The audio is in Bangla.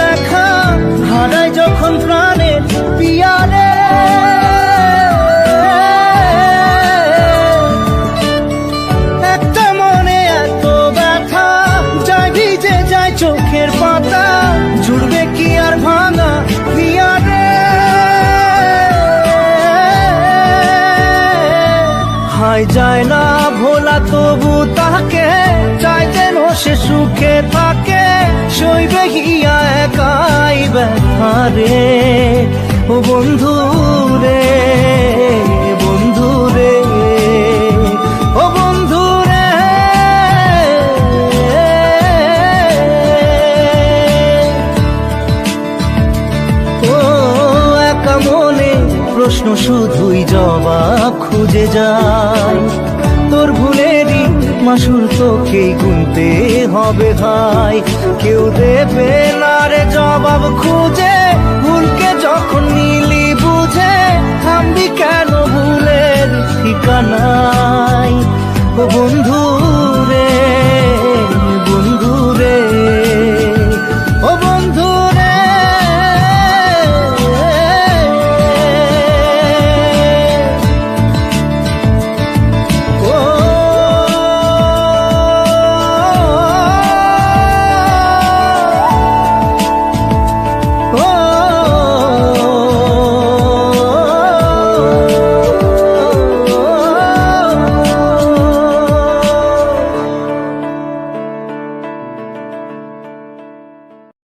দেখা, হারায় যখন প্রাণের পিয়ারে একটা মনে এত ব্যথা, যায় ভিজে যায় চোখের পাতা, জুড়বে কি আর ভাঙা পিয়ারে হাই যায় না ভোলা তবু তাকে চাই যেন সে সুখে থাকে। ও বন্ধু রে বন্ধু রে, ও বন্ধু রে। ও একা মনে প্রশ্ন শুধুই জবাব খুঁজে যায় তোর ভুলেরই মাসুল তোকেই গুনতে হবে ভাই। কেউ দেবে না রে জবাব খুঁজে de